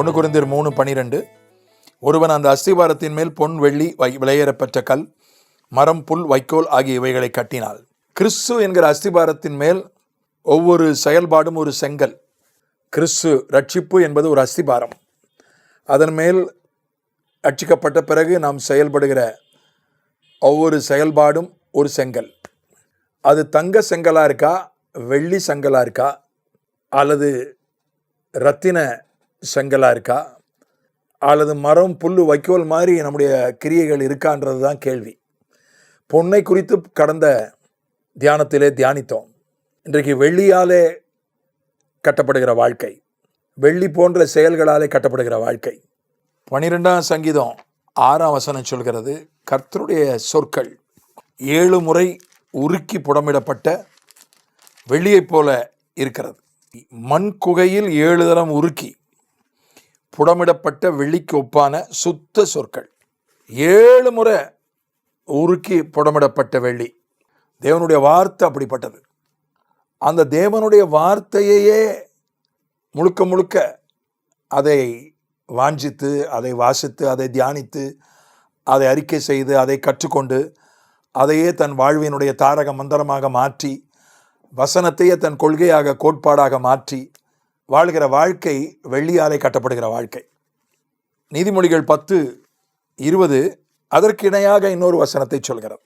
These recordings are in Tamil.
ஒன்று குறைந்தர் மூணு பனிரெண்டு. ஒருவன் அந்த அஸ்திவாரத்தின் மேல் பொன் வெள்ளி வை விலையேறப்பெற்ற கல் மரம் புல் வைக்கோல் ஆகிய இவைகளை கட்டினாள். கிறிஸ்து என்கிற அஸ்திபாரத்தின் மேல் ஒவ்வொரு செயல்பாடும் ஒரு செங்கல். கிறிஸ்து ரட்சிப்பு என்பது ஒரு அஸ்திபாரம். அதன் மேல் ரட்சிக்கப்பட்ட பிறகு நாம் செயல்படுகிற ஒவ்வொரு செயல்பாடும் ஒரு செங்கல். அது தங்க செங்கலாக இருக்கா வெள்ளி செங்கலாக இருக்கா அல்லது ரத்தின செங்கலாக இருக்கா? அல்லது மரம் புல் வைக்கோல் மாதிரி நம்முடைய கிரியைகள் இருக்கான்றது தான் கேள்வி. பொன்னை குறித்து கடந்த தியானத்திலே தியானித்தோம். இன்றைக்கு வெள்ளியாலே கட்டப்படுகிற வாழ்க்கை. வெள்ளி போன்ற செயல்களாலே கட்டப்படுகிற வாழ்க்கை. பனிரெண்டாம் சங்கீதம் ஆறாம் வசனம் சொல்கிறது கர்த்தருடைய சொற்கள் ஏழு முறை உருக்கி புடமிடப்பட்ட வெள்ளியைப் போல இருக்கிறது. மண் குகையில் ஏழு தரம் உருக்கி புடமிடப்பட்ட வெள்ளிக்கு ஒப்பான சுத்த சொற்கள். ஏழு முறை உருக்கி புடமிடப்பட்ட வெள்ளி. தேவனுடைய வார்த்தை அப்படிப்பட்டது. அந்த தேவனுடைய வார்த்தையையே முழுக்க முழுக்க அதை வாஞ்சித்து அதை வாசித்து அதை தியானித்து அதை அறிக்கை செய்து அதை கற்றுக்கொண்டு அதையே தன் வாழ்வினுடைய தாரக மந்திரமாக மாற்றி வசனத்தையே தன் கொள்கையாக கோட்பாடாக மாற்றி வாழ்கிற வாழ்க்கை வெள்ளியாலே கட்டப்படுகிற வாழ்க்கை. நீதிமொழிகள் பத்து இருபது அதற்கு இணையாக இன்னொரு வசனத்தை சொல்கிறது.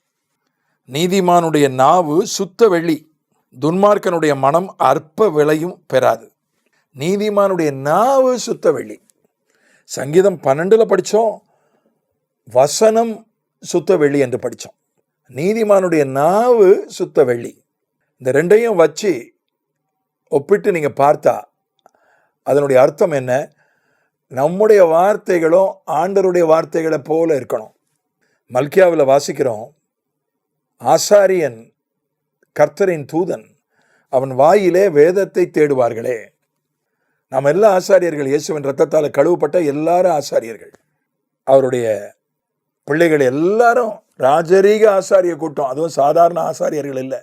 நீதிமானுடைய நாவு சுத்த வெள்ளி துன்மார்க்கனுடைய மனம் அற்ப விலையும் பெறாது. நீதிமானுடைய நாவு சுத்த வெள்ளி. சங்கீதம் பன்னெண்டில் படித்தோம் வசனம் சுத்த வெள்ளி என்று படித்தோம். நீதிமானுடைய நாவு சுத்த வெள்ளி. இந்த ரெண்டையும் வச்சு ஒப்பிட்டு நீங்கள் பார்த்தா அதனுடைய அர்த்தம் என்ன? நம்முடைய வார்த்தைகளும் ஆண்டருடைய வார்த்தைகளை போல இருக்கணும். மல்கியாவில் வாசிக்கிறோம் ஆசாரியன் கர்த்தரின் தூதன் அவன் வாயிலே வேதத்தை தேடுவார்களே. நாம் எல்லா ஆசாரியர்கள் இயேசுவின் ரத்தத்தால் கழுவப்பட்ட எல்லாரும் ஆசாரியர்கள். அவருடைய பிள்ளைகள் எல்லாரும் ராஜரீக ஆசாரிய கூட்டம். அதுவும் சாதாரண ஆசாரியர்கள் இல்லை.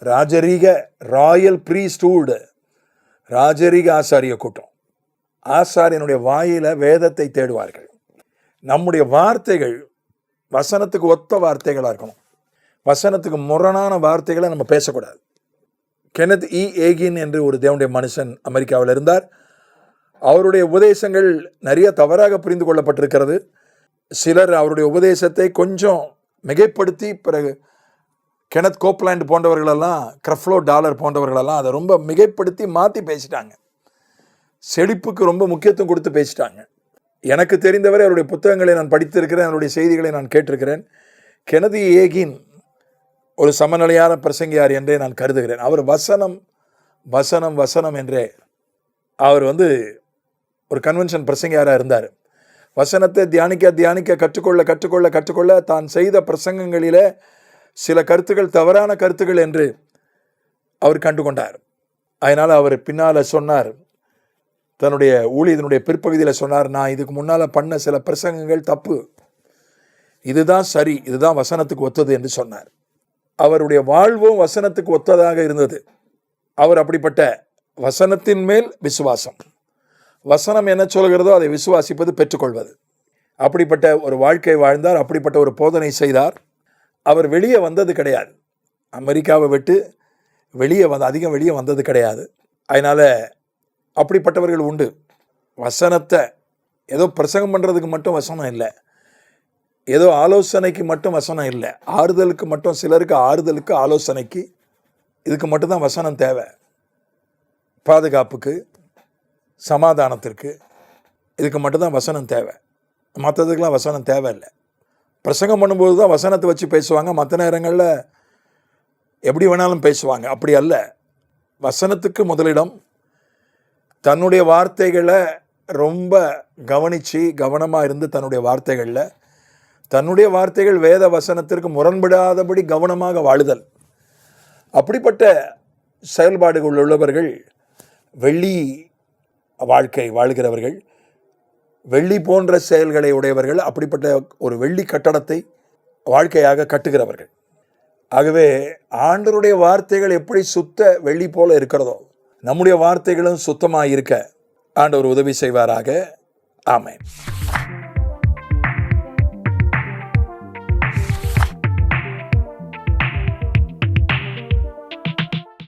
ராஜரீக ராயல் ப்ரீஸ்டூடு. ராஜரிக ஆசாரிய கூட்டம். ஆசாரியனுடைய வாயில வேதத்தை தேடுவார்கள். நம்முடைய வார்த்தைகள் வசனத்துக்கு ஒத்த வார்த்தைகளாக இருக்கணும். வசனத்துக்கு முரணான வார்த்தைகளை நம்ம பேசக்கூடாது. கெனத் இ. ஏகின் என்று ஒரு தேவனுடைய மனுஷன் அமெரிக்காவில் இருந்தார். அவருடைய உபதேசங்கள் நிறைய தவறாக புரிந்து கொள்ளப்பட்டிருக்கிறது. சிலர் அவருடைய உபதேசத்தை கொஞ்சம் மிகைப்படுத்தி பிறகு கெனத் கோப்லாண்ட் போன்றவர்களெல்லாம் கிரஃப்லோ டாலர் போன்றவர்களெல்லாம் அதை ரொம்ப மிகைப்படுத்தி மாற்றி பேசிட்டாங்க. செழிப்புக்கு ரொம்ப முக்கியத்துவம் கொடுத்து பேசிட்டாங்க. எனக்கு தெரிந்தவரை அவருடைய புத்தகங்களை நான் படித்திருக்கிறேன் அவருடைய செய்திகளை நான் கேட்டிருக்கிறேன். கெனதி ஏகின் ஒரு சமநிலையான பிரசங்கியார் என்றே நான் கருதுகிறேன். அவர் வசனம் வசனம் வசனம் என்றே அவர் வந்து ஒரு கன்வென்ஷன் பிரசங்கியாராக இருந்தார். வசனத்தை தியானிக்க தியானிக்க கற்றுக்கொள்ள கற்றுக்கொள்ள கற்றுக்கொள்ள தான் செய்த பிரசங்கங்களிலே சில கருத்துக்கள் தவறான கருத்துக்கள் என்று அவர் கண்டு கொண்டார் அதனால் அவர் பின்னால் சொன்னார். தன்னுடைய ஊழியதனுடைய பிற்பகுதியில் சொன்னார் நான் இதுக்கு முன்னால் பண்ண சில பிரசங்கங்கள் தப்பு. இதுதான் சரி இதுதான் வசனத்துக்கு ஒத்தது என்று சொன்னார். அவருடைய வாழ்வும் வசனத்துக்கு ஒத்ததாக இருந்தது. அவர் அப்படிப்பட்ட வசனத்தின் மேல் விசுவாசம். வசனம் என்ன சொல்கிறதோ அதை விசுவாசிப்பது பெற்றுக்கொள்வது. அப்படிப்பட்ட ஒரு வாழ்க்கை வாழ்ந்தார் அப்படிப்பட்ட ஒரு போதனை செய்தார். அவர் வெளியே வந்தது கிடையாது. அமெரிக்காவை விட்டு வெளியே வந்து அதிகம் வெளியே வந்தது கிடையாது. அதனால் அப்படிப்பட்டவர்கள் உண்டு. வசனத்தை ஏதோ பிரசங்கம் பண்ணுறதுக்கு மட்டும் வசனம் இல்லை. ஏதோ ஆலோசனைக்கு மட்டும் வசனம் இல்லை. ஆறுதலுக்கு மட்டும் சிலருக்கு ஆறுதலுக்கு ஆலோசனைக்கு இதுக்கு மட்டும்தான் வசனம் தேவை. பாதுகாப்புக்கு சமாதானத்திற்கு இதுக்கு மட்டும்தான் வசனம் தேவை. மற்றதுக்கெலாம் வசனம் தேவையில்லை. பிரசங்கம் பண்ணும்போது தான் வசனத்தை வச்சு பேசுவாங்க. மற்ற நேரங்களில் எப்படி வேணாலும் பேசுவாங்க. அப்படி அல்ல. வசனத்துக்கு முதலிடம் தன்னுடைய வார்த்தைகளை ரொம்ப கவனித்து கவனமாக இருந்து தன்னுடைய வார்த்தைகளில் தன்னுடைய வார்த்தைகள் வேத வசனத்திற்கு முரண்படாதபடி கவனமாக வாழுதல். அப்படிப்பட்ட செயல்பாடுகள் உள்ளவர்கள் வெள்ளி வாழ்க்கை வாழ்கிறவர்கள் வெள்ளி போன்ற செயல்களை உடையவர்கள் அப்படிப்பட்ட ஒரு வெள்ளி கட்டடத்தை வாழ்க்கையாக கட்டுகிறவர்கள். ஆகவே ஆண்டருடைய வார்த்தைகள் எப்படி சுத்த வெள்ளி போல இருக்கிறதோ நம்முடைய வார்த்தைகளும் சுத்தமாக இருக்க ஆண்டவர் உதவி செய்வாராக. ஆமேன்.